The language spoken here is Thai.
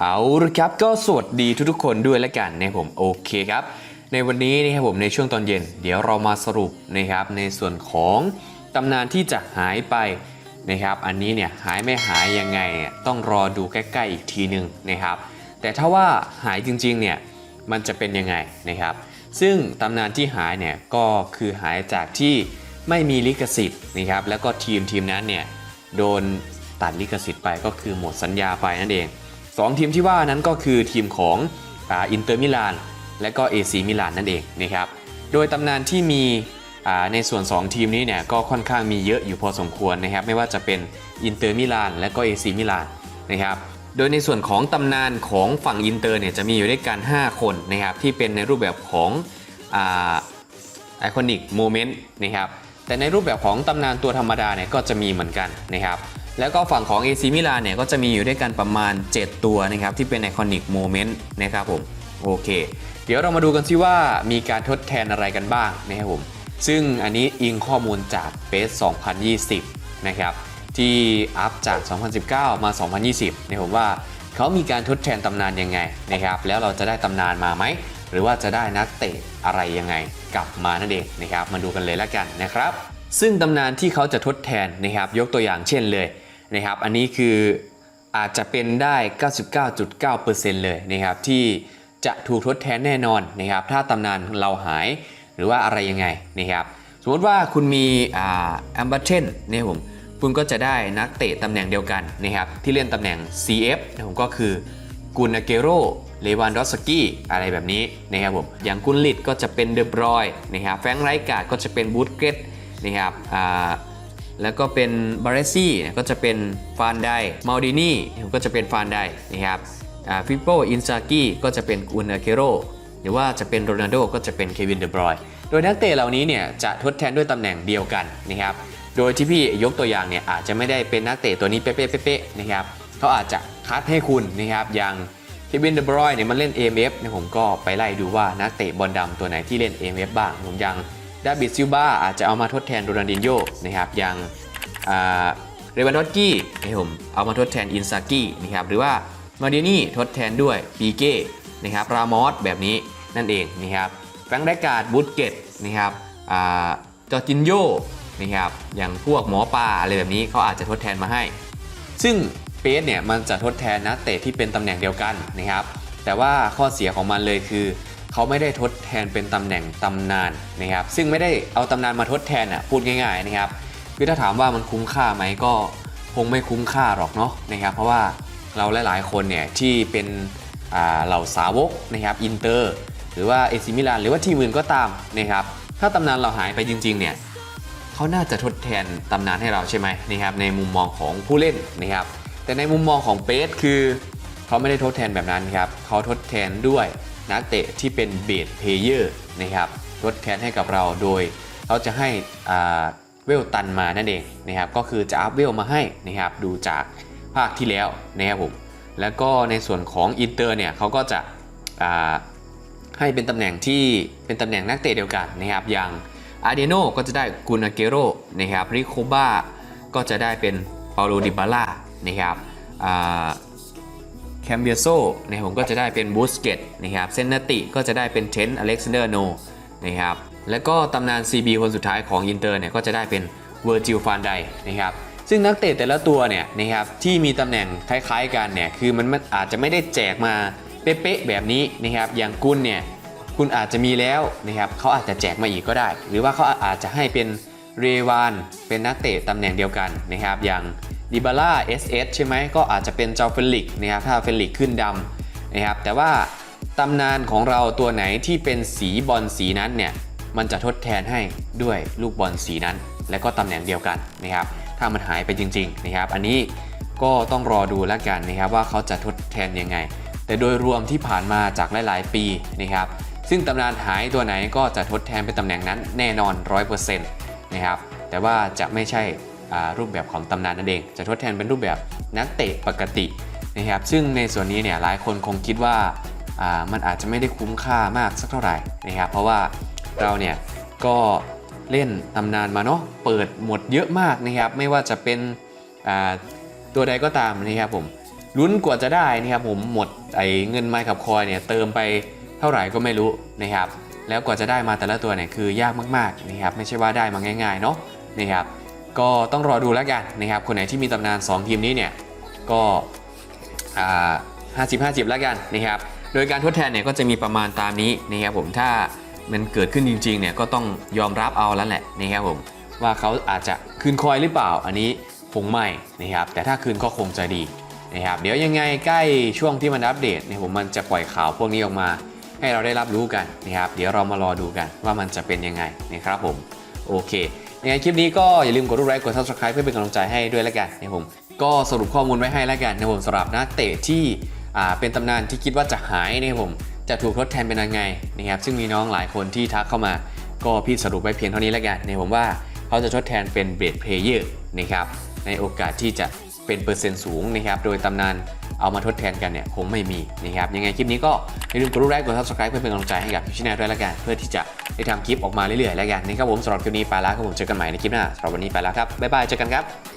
เอาละครับก็สวัสดีทุกๆคนด้วยแล้วกันนะผมโอเคครับ ในวันนี้นะครับผมในช่วงตอนเย็น เดี๋ยวเรามาสรุปนะครับในส่วนของตำนานที่จะหายไปนะครับอันนี้เนี่ยหายไม่หายยังไงต้องรอดูใกล้ๆอีกทีหนึ่งนะครับแต่ถ้าว่าหายจริงๆเนี่ยมันจะเป็นยังไงนะครับซึ่งตำนานที่หายเนี่ยก็คือหายจากที่ไม่มีลิขสิทธิ์นะครับแล้วก็ทีมทีมนั้นเนี่ยโดน ตัดลิขสิทธิ์ไปก็คือหมดสัญญาไปนั่นเองสองทีมที่ว่านั้นก็คือทีมของอินเตอร์มิลานและก็เอซีมิลานนั่นเองนะครับโดยตำนานที่มีในส่วน 2 ทีมนี้เนี่ยก็ค่อนข้างมีเยอะอยู่พอสมควรนะครับไม่ว่าจะเป็นอินเตอร์มิลานและก็เอซีมิลานนะครับโดยในส่วนของตำนานของฝั่งอินเตอร์เนี่ยจะมีอยู่ด้วยกัน 5 คนนะครับที่เป็นในรูปแบบของไอคอนิกโมเมนต์นะครับแต่ในรูปแบบของตำนานตัวธรรมดาเนี่ยก็จะมีเหมือนกันนะครับ แล้วก็ฝั่งของ AC มิลานเนี่ยก็จะมีอยู่ด้วยกันประมาณ 7 ตัวนะครับที่เป็นไอคอนิกโมเมนต์นะครับผมโอเค เดี๋ยวเรามาดูกันซิว่ามีการทดแทนอะไรกันบ้างนะครับผมซึ่งอันนี้อิงข้อมูลจากเ a ส2020 นะครับที่อัพจาก 2019 มา 2020นี่ยผมว่าเขามีการทดแทนตำนานยังไงนะครับแล้วเราจะได้ตำนานมาไหมหรือว่าจะได้นักเตะอะไรยังไงกลับมานั่นเองนะครับมาดูกันเลยแล้วกันนะครับ ซึ่งตำนานที่เขาจะทดแทนนะครับยกตัวอย่างเช่นเลย นะครับ อันนี้คืออาจจะเป็นได้ 99.9%เลยนะครับที่จะถูกทดแทนแน่นอนนะครับ ถ้าตำนานเราหายหรือว่าอะไรยังไงนะครับสมมติว่าคุณมีแอมบัตเชนเนี่ยผมคุณก็จะได้นักเตะตำแหน่งเดียวกันนะครับที่เล่นตำแหน่ง CF นะผมก็คือกุนอาเกโรเลวานดอสกี้อะไรแบบนี้นะครับผมอย่างกุนลิดก็จะเป็นเดอบรอยนะครับแฟรงค์ไรการ์ดก็จะเป็นบูธเกตนะครับอ่า แล้วก็เป็นบาร์เรซี่ก็จะเป็นฟานไดมาลดินี่ก็จะเป็นฟานไดนะครับฟิปโปอินซากิก็จะเป็นอุนเกโรหรือว่าจะเป็นโรนัลโดก็จะเป็นเควินเดบรอยโดยนักเตะเหล่านี้เนี่ยจะทดแทนด้วยตำแหน่งเดียวกันนะครับโดยที่พี่ยกตัวอย่างเนี่ยอาจจะไม่ได้เป็นนักเตะตัวนี้เป๊ะๆนะครับเขาอาจจะคัดให้คุณนะครับอย่างเควินเดบรอยเนี่ยมันเล่น AMF เนี่ยผมก็ไปไล่ดูว่านักเตะบอลดำตัวไหนที่เล่น AMF บ้างผมยัง ดาบิดซิลบาอาจจะเอามาทดแทนโรนัลดินโญนะครับอย่างเรวานดอสกี้นะครับผมเอามาทดแทนอินซากี้นะครับหรือว่ามาเดนี่ทดแทนด้วยปีเก้นะครับรามอสแบบนี้นั่นเองนะครับแฟรงค์แรการ์ดบูตเกตนะครับจอจินโยนะครับอย่างพวกหมอปลาอะไรแบบนี้เขาอาจจะทดแทนมาให้ ซึ่งเปสเนี่ยมันจะทดแทนนักเตะที่เป็นตำแหน่งเดียวกันนะครับแต่ว่าข้อเสียของมันเลยคือ เขาไม่ได้ทดแทนเป็นตำแหน่งตำนานนะครับ ซึ่งไม่ได้เอาตำนานมาทดแทนอะพูดง่ายๆนะครับคือถ้าถามว่ามันคุ้มค่าไหมก็คงไม่คุ้มค่าหรอกเนาะนะครับ เพราะว่าเราหลายๆคนเนี่ยที่เป็นอ่าเหล่าสาวกนะครับอินเตอร์หรือว่าเอซิมิลานหรือว่าทีมอื่นก็ตามนะครับถ้าตำนานเราหายไปจริงๆเนี่ยเขาน่าจะทดแทนตำนานให้เราใช่ไหมนะครับในมุมมองของผู้เล่นนะครับแต่ในมุมมองของเปสคือเขาไม่ได้ทดแทนแบบนั้นครับเขาทดแทนด้วย นักเตะที่เป็นเบสเพเยอร์นะครับทดแทนให้กับเราโดยเขาจะให้เวลตันมานั่นเองนะครับก็คือจะอัพเวลมาให้นะครับดูจากภาคที่แล้วนะครับผมแล้วก็ในส่วนของอินเตอร์เนี่ยเขาก็จะให้เป็นตำแหน่งที่เป็นตำแหน่งนักเตะเดียวกันนะครับอย่างอาเดโนก็จะได้กุนาเกโรนะครับริโคบ้าก็จะได้เป็นเปาโลดิบาล่านะครับ แคมเบียโซนะผมก็จะได้เป็นบูสเกตนะครับเซนนติก็จะได้เป็นเทนอเล็กซานเดอร์โนนะครับแล้วก็ตำนาน CB คนสุดท้ายของอินเตอร์เนี่ยก็จะได้เป็นเวอร์จิลฟานไดนะครับซึ่งนักเตะแต่ละตัวเนี่ยนะครับที่มีตำแหน่งคล้ายๆกันเนี่ยคือมันอาจจะไม่ได้แจกมาเป๊ะๆแบบนี้นะครับอย่างกุนเนี่ยคุณอาจจะมีแล้วนะครับเขาอาจจะแจกมาอีกก็ได้ หรือว่าเขาอาจจะให้เป็นเรวานเป็นนักเตะตำแหน่งเดียวกันนะครับอย่าง ดิบาร่า SS ใช่ไหมก็อาจจะเป็นเจ้าเฟลิกนะครับถ้าเฟลิกขึ้นดำนะครับแต่ว่าตำนานของเราตัวไหนที่เป็นสีบอลสีนั้นเนี่ยมันจะทดแทนให้ด้วยลูกบอลสีนั้น และก็ตำแหน่งเดียวกันนะครับถ้ามันหายไปจริงๆนะครับอันนี้ก็ต้องรอดูแล้วกันนะครับว่าเขาจะทดแทนยังไง แต่โดยรวมที่ผ่านมาจากหลายๆ ปีนะครับซึ่งตำนานหายตัวไหนก็จะทดแทนเป็นตำแหน่งนั้นแน่นอน 100%นะครับแต่ว่าจะไม่ใช่ รูปแบบของตำนานนั่นเอง จะทดแทนเป็นรูปแบบนักเตะปกตินะครับซึ่งในส่วนนี้เนี่ยหลายคนคงคิดว่าามันอาจจะไม่ได้คุ้มค่ามากสักเท่าไหร่นะครับเพราะว่าเราเนี่ยก็เล่นตำนานมาเนาะเปิดหมดเยอะมากนะครับไม่ว่าจะเป็นตัวใดก็ตามนะครับผมลุ้นกว่าจะได้นะครับผมหมดไอ้เงินไมค์กับคอยเนี่ยเติมไปเท่าไหร่ก็ไม่รู้นะครับแล้วกว่าจะได้มาแต่ละตัวเนี่ยคือยากมากๆนะครับไม่ใช่ว่าได้มาง่ายๆเนาะนะครับ ก็ต้องรอดูแล้วกันนะครับ คนไหนที่มีตำนาน 2 ทีมนี้เนี่ยก็อ่า50 50แล้วกันนะครับ โดยการทดแทนเนี่ยก็จะมีประมาณตามนี้นะครับผมถ้ามันเกิดขึ้นจริงๆเนี่ยก็ต้องยอมรับเอาแล้วแหละนะครับผมว่าเขาอาจจะคืนคอยหรือเปล่าอันนี้คงไม่นะครับแต่ถ้าคืนก็คงจะดีนะครับเดี๋ยวยังไงใกล้ช่วงที่มันอัปเดตเนี่ยผมมันจะปล่อยข่าวพวกนี้ออกมา ให้เราได้รับรู้กันนะครับเดี๋ยวเรามารอดูกันว่ามันจะเป็นยังไงนะครับผมโอเค ยังไงคลิปนี้ก็อย่าลืมกดรูปไลค์กด subscribe เพื่อเป็นกำลังใจให้ด้วยแล้วกันนะผมก็สรุปข้อมูลไว้ให้แล้วกันนะผมสำหรับนักเตะที่เป็นตำนานที่คิดว่าจะหายนะผมจะถูกทดแทนเป็นยังไงนะครับซึ่งมีน้องหลายคนที่ทักเข้ามา ก็พี่สรุปไว้เพียงเท่านี้แล้วกันนะผมว่าเขาจะทดแทนเป็นเบรดเพลเยอร์นะครับในโอกาสที่จะเป็นเปอร์เซ็นต์สูงนะครับโดยตำนาน เอามาทดแทนกันเนี่ยคงไม่มีนะครับยังไงคลิปนี้ก็อย่าลืมกดรูปไลค์กด subscribe เพื่อเป็นกำลังใจให้กับช่องด้วยละกันเพื่อที่จะได้ทำคลิปออกมาเรื่อยๆแล้วกันนี่ครับผมสำหรับคลิปนี้ไปแล้วครับผมเจอกันใหม่ในคลิปหน้าสำหรับวันนี้ไปแล้วครับบ๊ายบายเจอกันครับ